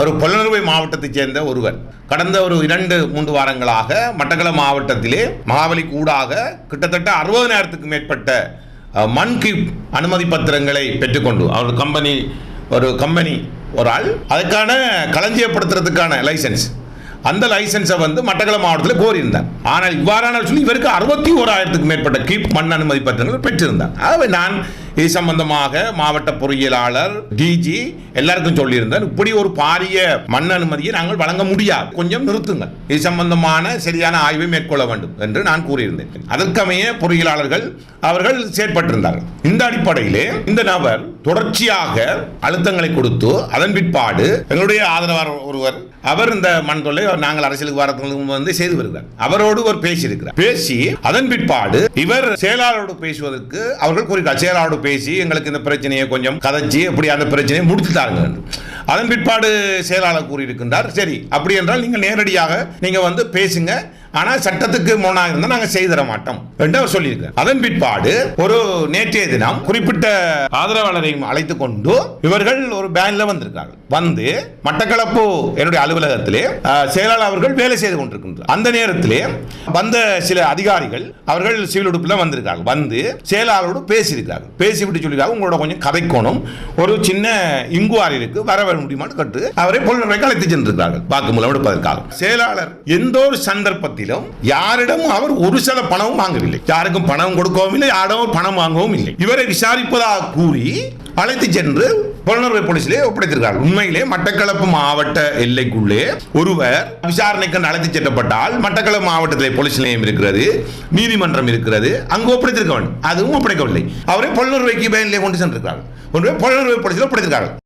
ஒரு பொலனறுவை மாவட்டத்தைச் சேர்ந்த ஒருவர் கடந்த ஒரு இரண்டு மூன்று வாரங்களாக மட்டக்களம் மாவட்டத்திலே மகாபலி கூடாக கிட்டத்தட்ட அறுபதனாயிரத்துக்கு மேற்பட்ட மண் கீப் அனுமதி பத்திரங்களை பெற்றுக்கொண்டு அவர் கம்பெனி ஒரு கம்பெனி ஒரு ஆள். அதுக்கான களஞ்சியப்படுத்துறதுக்கான லைசன்ஸ். அந்த லைசன்ஸை வந்து மட்டக்களம் மாவட்டத்தில் கோரியிருந்தார். ஆனால் இவ்வாறான சொல்லி இவருக்கு அறுபத்தி ஓராயிரத்துக்கு மேற்பட்ட கீப் மண் அனுமதி பத்திரங்கள் பெற்றிருந்தார். ஆகவே நான் இது சம்பந்தமாக மாவட்ட பொறியியலாளர் டிஜி எல்லாருக்கும் சொல்லியிருந்தார். இப்படி ஒரு பாரிய மண் அனுமதியை நாங்கள் வழங்க முடியாது. கொஞ்சம் நிறுத்துங்கள். இது சம்பந்தமான சரியான ஆய்வை மேற்கொள்ள வேண்டும் என்று நான் கூறியிருந்தேன். அதற்கமைய பொறியியலாளர்கள் அவர்கள் செயற்பட்டிருந்தார்கள். இந்த அடிப்படையிலே இந்த நபர் தொடர்ச்சியாக அழுத்தங்களை கொடுத்து அதன் பிற்பாடு எங்களுடைய ஆதரவாளர் ஒருவர் அவர் இந்த மண் தொல்லை நாங்கள் அரசியலுக்கு வரதுக்கு வந்து செய்து வருகிறார். அவரோடு ஒரு பேசி இருக்கிறார் பேசி அதன் பிற்பாடு இவர் செயலாளரோடு பேசுவதற்கு அவர்கள் கூறுகிறார் செயலாளரோடு பேசி எங்களுக்கு இந்த பிரச்சனையை கொஞ்சம் கதைச்சி அப்படி அந்த பிரச்சனையை முடித்து தாருங்க. அதன் பிற்பாடு செயலாளர் கூறியிருக்கின்றார் சரி அப்படி என்றால் நீங்கள் நேரடியாக நீங்க வந்து பேசுங்க ஆனால் சட்டத்துக்கு முன்னாக இருந்தால் நாங்கள் செய்திட மாட்டோம் என்று அவர் சொல்லியிருக்கார் அதன் பிற்பாடு ஒரு நேற்றைய தினம் குறிப்பிட்ட ஆதரவாளரையும் அழைத்து கொண்டு இவர்கள் ஒரு பேனில் வந்திருக்கார்கள் வந்து மட்டக்களப்பு என்னுடைய அலுவலகத்திலே செயலாளர் அவர்கள் வேலை செய்து கொண்டிருக்கின்றார். அந்த நேரத்திலே வந்த சில அதிகாரிகள் அவர்கள் சிவில் உடுப்பில் வந்திருக்காங்க வந்து செயலாளரோடு பேசியிருக்காங்க பேசிவிட்டு சொல்லியிருக்காங்க உங்களோட கொஞ்சம் கதைக்கோணும். ஒரு சின்ன இங்குவாரி இருக்கு வர வர முடியுமான்னு கட்டு அவரை பொருள் அழைத்து சென்றிருக்கிறார்கள். வாக்குமூலம் எடுப்பதற்காக. செயலாளர் எந்த ஒரு சந்தர்ப்பத்திலும் யாரிடம் அவர் ஒரு சில பணமும் வாங்கவில்லை. யாருக்கும் பணம் கொடுக்கவும் இல்லை யாரிடம் பணம் வாங்கவும் இல்லை. இவரை விசாரிப்பதாக கூறி அழைத்து சென்று புலனர்வை போலீசிலே ஒப்படைத்திருக்கிறார் உண்மையிலே மட்டக்களப்பு மாவட்ட எல்லைக்குள்ளே ஒருவர் விசாரணைக்கு அழைத்து செல்லப்பட்டால் மட்டக்களப்பு மாவட்டத்திலே போலீஸ் நிலையம் இருக்கிறது நீதிமன்றம் இருக்கிறது அங்கு ஒப்படைத்திருக்க வேண்டும். அதுவும் ஒப்படைக்கவில்லை. அவரை புலனர்வைக்கு பயனிலே கொண்டு சென்றிருக்கிறார்கள். ஒன்று புலனர்வை போலீசில் ஒப்படைத்திருக்கிறார்கள்.